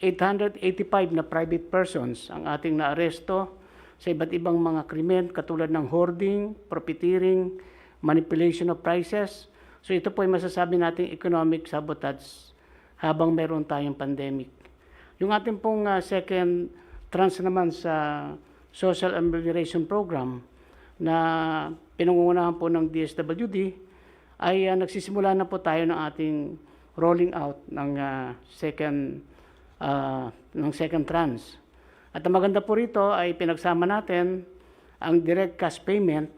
885 na private persons ang ating naaresto sa iba't ibang mga krimen katulad ng hoarding, profiteering, manipulation of prices. So ito po ay masasabi nating economic sabotage habang meron tayong pandemic. Yung ating pong ah, second tranche naman sa Social Amelioration Program na pinangungunahan po ng DSWD ay ah, nagsisimula na po tayo ng ating rolling out ng ah, second ah, ng second tranche. At ang maganda po rito ay pinagsama natin ang direct cash payment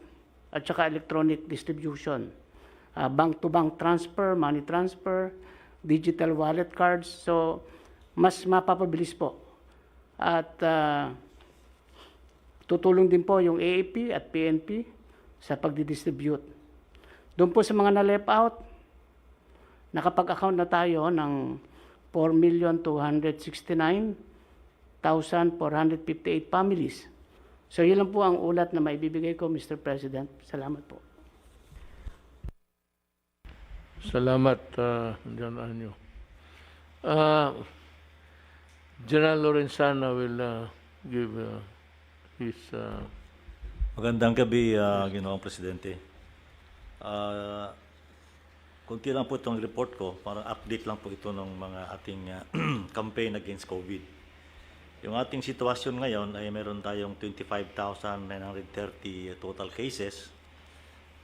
at saka electronic distribution. Ah, bank-to-bank transfer, money transfer, digital wallet cards. So, mas mapapabilis po. At ah, tutulong din po yung AAP at PNP sa pagdidistribute. Doon po sa mga na-left out, nakapag-account na tayo ng 4,269,458 families. So yun lang po ang ulat na maibibigay ko, Mr. President. Salamat po. Salamat, uh, John Anyo. Uh, General Lorenzana will uh, give uh, his uh, Magandang gabi, uh, Ginoong Presidente. Uh, kunti lang po itong report ko, parang update lang po ito ng mga ating uh, campaign against COVID. Yung ating sitwasyon ngayon ay meron tayong 25,930 total cases.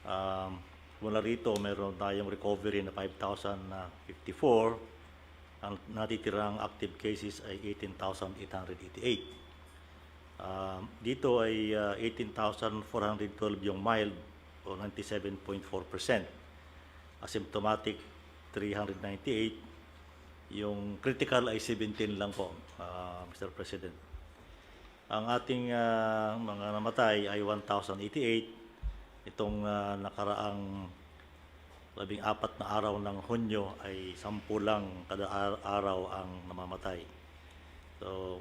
Um, mula rito, meron tayong recovery na 5,054. Ang natitirang active cases ay 18,888. Um, dito ay uh, 18,412 yung mild o 97.4%. Asymptomatic 398. Yung critical ay 17 lang po, uh, Mr. President. Ang ating uh, mga namatay ay 1,088. Itong uh, nakaraang labing apat na araw ng Hunyo ay sampu lang kada ar- araw ang namamatay. So,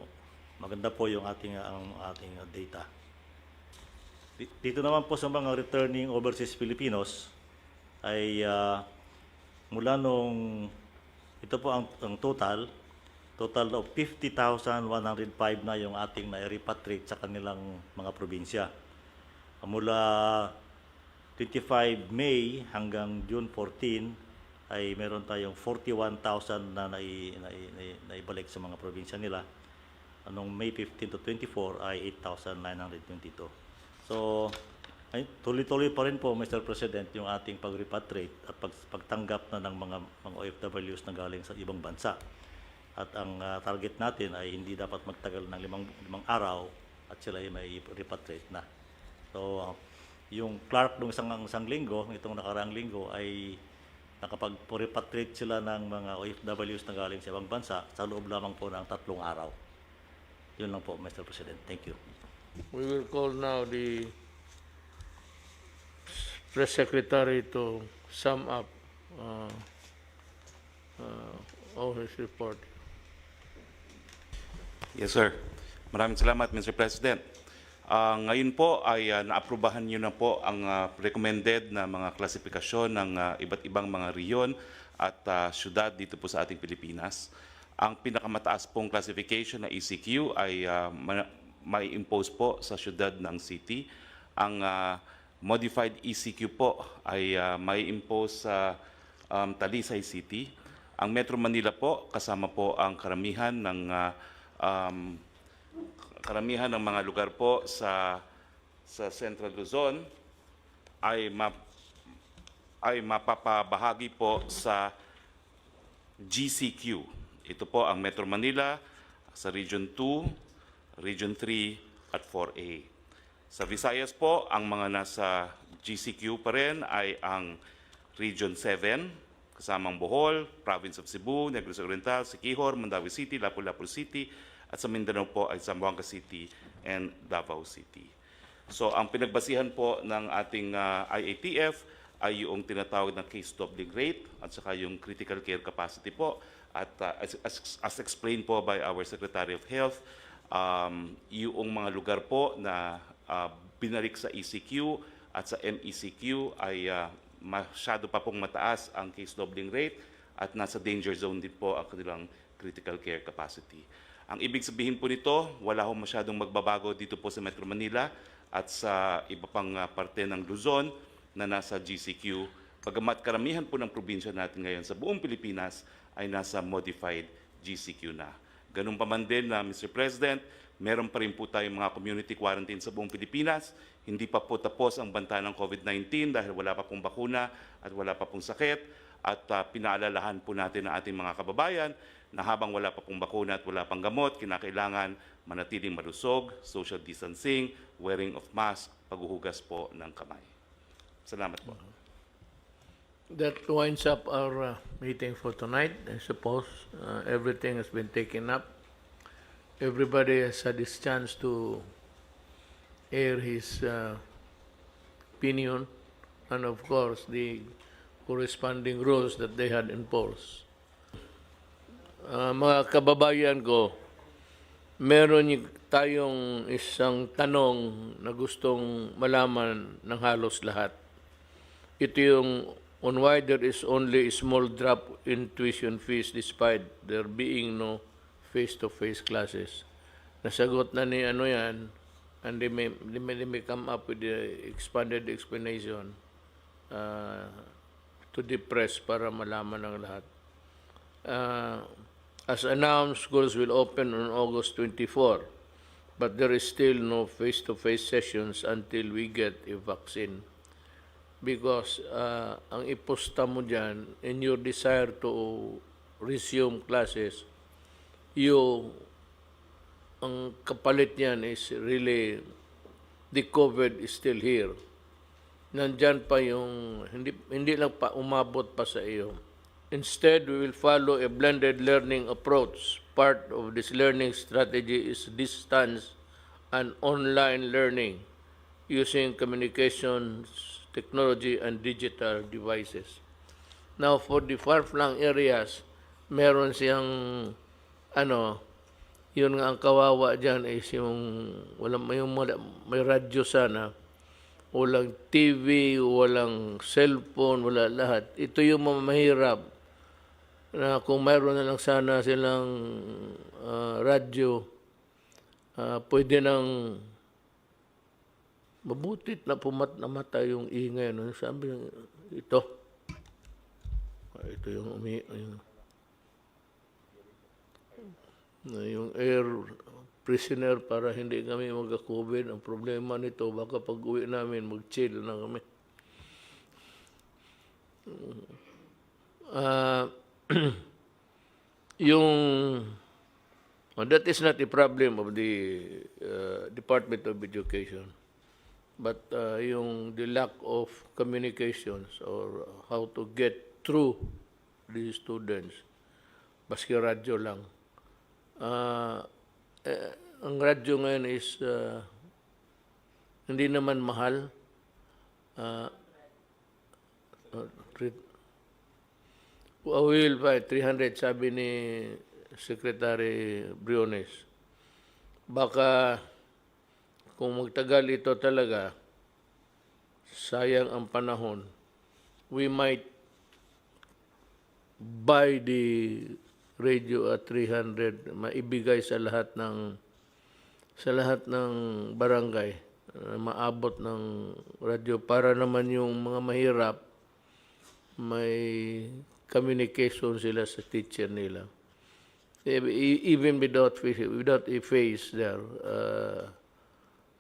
maganda po yung ating ang ating data. Di- Dito naman po sa mga returning overseas Filipinos ay ah, mula nung ito po ang, ang total total of 50,105 na yung ating na-repatriate sa kanilang mga probinsya. Mula 25 May hanggang June 14 ay meron tayong 41,000 na nai, nai, nai, naibalik sa mga probinsya nila. Anong May 15 to 24 ay 8,922. So, ay, tuloy-tuloy pa rin po, Mr. President, yung ating pag-repatriate at pag, pagtanggap na ng mga, mga OFWs na galing sa ibang bansa. At ang ah, target natin ay hindi dapat magtagal ng limang, limang araw at sila ay may repatriate na. So, ah, yung Clark nung isang, isang linggo, itong nakaraang linggo, ay nakapag-repatriate sila ng mga OFWs na galing sa ibang bansa sa loob lamang po ng tatlong araw. Yun lang po, Mr. President. Thank you. We will call now the press secretary to sum up uh, uh, all his report. Yes, sir. Maraming salamat, Mr. President. Ah, ngayon po ay ah, naaprubahan niyo na po ang ah, recommended na mga klasifikasyon ng ah, iba't ibang mga riyon at ah, syudad dito po sa ating Pilipinas. Ang pinakamataas pong classification na ECQ ay ah, ma- may impose po sa syudad ng city. Ang ah, modified ECQ po ay ah, may impose sa um, Talisay City. Ang Metro Manila po, kasama po ang karamihan ng ah, um, karamihan ng mga lugar po sa sa Central Luzon ay ma, ay mapapabahagi po sa GCQ. Ito po ang Metro Manila sa Region 2, Region 3 at 4A. Sa Visayas po, ang mga nasa GCQ pa rin ay ang Region 7, kasamang Bohol, Province of Cebu, Negros Oriental, Siquijor, Mandawi City, Lapu-Lapu City, at sa Mindanao po ay Zamboanga City and Davao City. So ang pinagbasihan po ng ating ah, IATF ay yung tinatawag na case doubling rate at saka yung critical care capacity po. At ah, as, as, as explained po by our Secretary of Health, um, yung mga lugar po na ah, binalik sa ECQ at sa MECQ ay ah, masyado pa pong mataas ang case doubling rate at nasa danger zone din po ang kanilang critical care capacity. Ang ibig sabihin po nito, wala ho masyadong magbabago dito po sa Metro Manila at sa iba pang ah, parte ng Luzon na nasa GCQ. Bagamat karamihan po ng probinsya natin ngayon sa buong Pilipinas ay nasa modified GCQ na. Ganun pa man din na Mr. President, meron pa rin po tayong mga community quarantine sa buong Pilipinas. Hindi pa po tapos ang banta ng COVID-19 dahil wala pa pong bakuna at wala pa pong sakit. At ah, pinaalalahan po natin ang ating mga kababayan na habang wala pa pong bakuna at wala pang gamot, kinakailangan manatiling malusog, social distancing, wearing of mask, paghuhugas po ng kamay. Salamat po. That winds up our uh, meeting for tonight. I suppose uh, everything has been taken up. Everybody has had his chance to air his uh, opinion and of course the corresponding rules that they had enforced. Uh, mga kababayan ko, meron tayong isang tanong na gustong malaman ng halos lahat. Ito yung on why there is only a small drop in tuition fees despite there being no face-to-face classes. Nasagot na ni ano yan, and they may, they may, they may come up with the expanded explanation uh, to the press para malaman ng lahat. Uh, as announced, schools will open on August 24, but there is still no face-to-face sessions until we get a vaccine because uh, ang iposta mo dyan in your desire to resume classes, you, ang kapalit niyan is really the COVID is still here. Nandyan pa yung, hindi, hindi lang pa umabot pa sa iyo. Instead, we will follow a blended learning approach. Part of this learning strategy is distance and online learning using communications technology and digital devices. Now, for the far-flung areas, meron siyang, ano, yun nga ang kawawa dyan is yung, walang, yung, may radyo sana, walang TV, walang cellphone, wala lahat. Ito yung mga mahirap na kung mayroon na lang sana silang ah, radyo, ah, pwede nang mabutit na pumat namatay yung ingay. No? Sabi niya, ito. Ah, Ito yung umi... Yung, yung air prisoner para hindi kami magka-COVID. Ang problema nito, baka pag uwi namin, mag-chill na kami. Ah, yung well, that is not a problem of the uh, Department of Education. But uh, yung the lack of communications or how to get through the students, baski radyo lang. Ah, eh, ang radyo ngayon is uh, hindi naman mahal. Ah, uh, will pa, 300 sabi ni Secretary Briones. Baka kung magtagal ito talaga, sayang ang panahon, we might buy the radio at 300, maibigay sa lahat ng sa lahat ng barangay, uh, maabot ng radyo para naman yung mga mahirap may communication sila sa teacher nila. E- e- Even without without a face there, uh,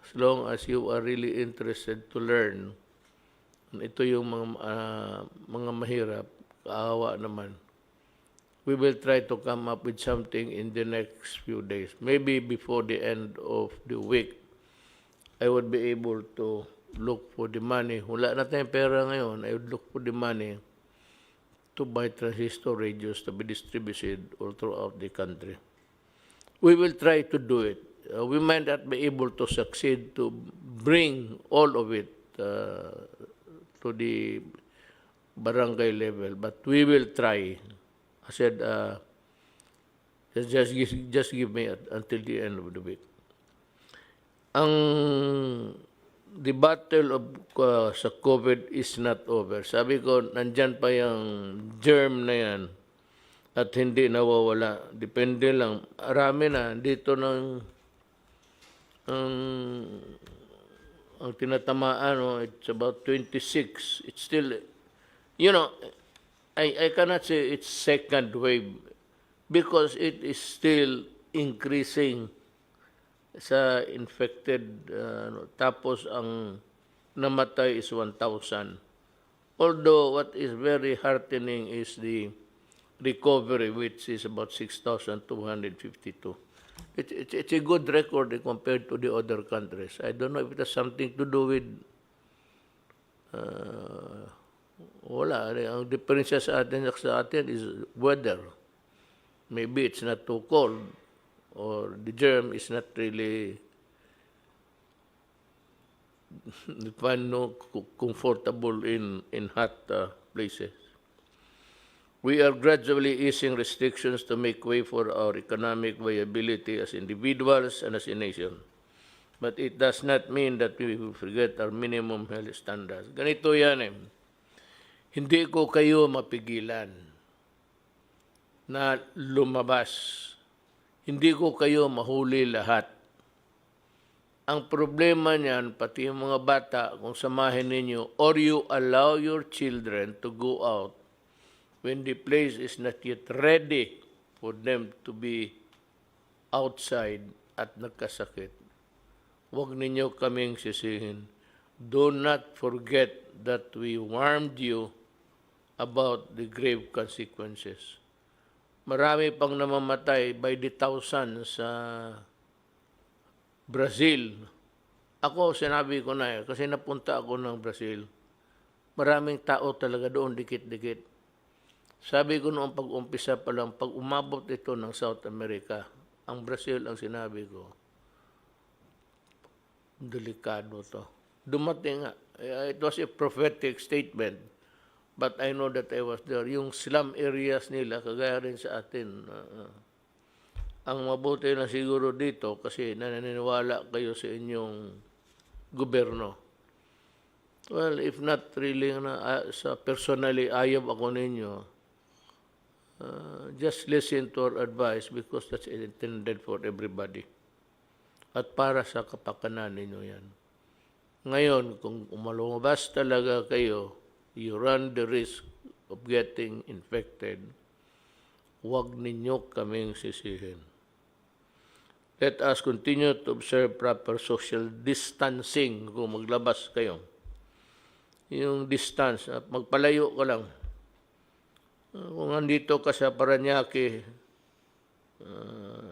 as long as you are really interested to learn, ito yung mga, ah, mga mahirap, kaawa naman. We will try to come up with something in the next few days. Maybe before the end of the week, I would be able to look for the money. Wala na tayong pera ngayon. I would look for the money to buy transistor radios to be distributed all throughout the country. We will try to do it. Uh, we might not be able to succeed to bring all of it uh, to the barangay level, but we will try. I said, uh, just, just, give- just give me until the end of the week. Ang the battle of uh, sa COVID is not over. Sabi ko, nandyan pa yung germ na yan. at hindi nawawala. Depende lang. Arami na. Dito ng ang ang tinatamaan, oh, it's about 26. It's still, you know, I, I cannot say it's second wave because it is still increasing sa infected. uh, ano, tapos ang namatay is 1,000. Although what is very heartening is the recovery, which is about 6,252. It's, it's, it's a good record eh, compared to the other countries. I don't know if it has something to do with uh, wala. eh, Ang diferensya sa atin sa atin is weather. Maybe it's not too cold or the germ is not really find no co- comfortable in in hot uh, places. We are gradually easing restrictions to make way for our economic viability as individuals and as a nation. But it does not mean that we will forget our minimum health standards. Ganito yan eh. Hindi ko kayo mapigilan na lumabas. Hindi ko kayo mahuli lahat. Ang problema niyan, pati yung mga bata, kung samahin ninyo, or you allow your children to go out when the place is not yet ready for them to be outside at nagkasakit. Huwag ninyo kaming sisihin. Do not forget that we warned you about the grave consequences. Marami pang namamatay by the thousands sa Brazil. Ako, sinabi ko na eh, kasi napunta ako ng Brazil. Maraming tao talaga doon, dikit-dikit. Sabi ko noong pag-umpisa pa lang, pag umabot ito ng South America, ang Brazil ang sinabi ko, delikado to. Dumating nga. Eh, It was a prophetic statement. But I know that I was there. Yung slum areas nila, kagaya rin sa atin, uh, ang mabuti na siguro dito kasi naniniwala kayo sa inyong gobyerno. Well, if not really na ah, sa personally ayaw ako ninyo, uh, just listen to our advice because that's intended for everybody. At para sa kapakanan ninyo yan. Ngayon, kung umalumabas talaga kayo, you run the risk of getting infected, huwag ninyo kaming sisihin. Let us continue to observe proper social distancing kung maglabas kayo. Yung distance, magpalayo ka lang. Uh, Kung nandito ka sa Paranaque, uh,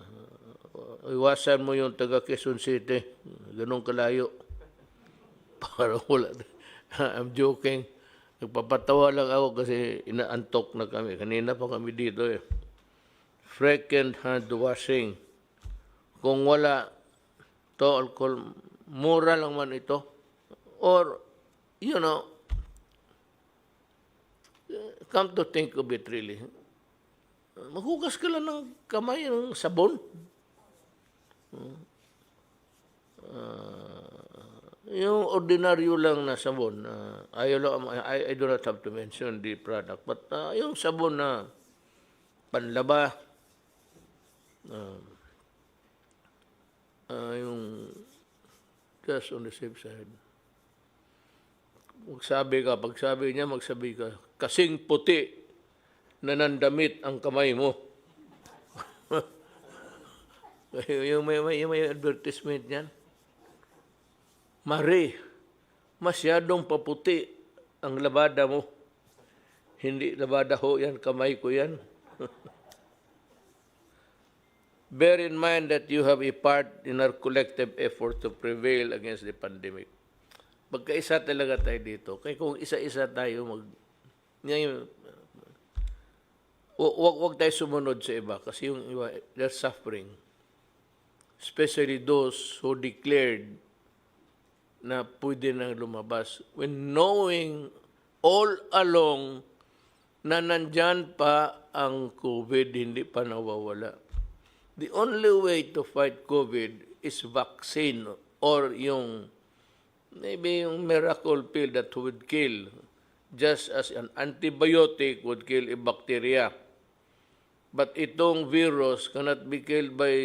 iwasan mo yung taga Quezon City. Ganun kalayo. Para wala. I'm joking. Nagpapatawa lang ako kasi inaantok na kami. Kanina pa kami dito eh. Frequent hand washing. Kung wala to alcohol, mura lang man ito. Or, you know, come to think of it really, maghugas ka lang ng kamay ng sabon. Ah, yung ordinaryo lang na sabon, uh, ayaw lang, I, I do not have to mention the product, but ah, yung sabon na panlaba, ah, ah, yung just on the safe side. Magsabi ka, pag sabi niya, magsabi ka, kasing puti na nandamit ang kamay mo. yung, may, may, may advertisement niyan. Mari, masyadong paputi ang labada mo. Hindi labada ho yan, kamay ko yan. Bear in mind that you have a part in our collective effort to prevail against the pandemic. Magkaisa talaga tayo dito. Kaya kung isa-isa tayo mag... Ngayon, huwag, huwag tayo sumunod sa iba kasi yung iba, they're suffering. Especially those who declared na pwede nang lumabas when knowing all along na nandyan pa ang COVID, hindi pa nawawala. The only way to fight COVID is vaccine or yung maybe yung miracle pill that would kill just as an antibiotic would kill a bacteria. But itong virus cannot be killed by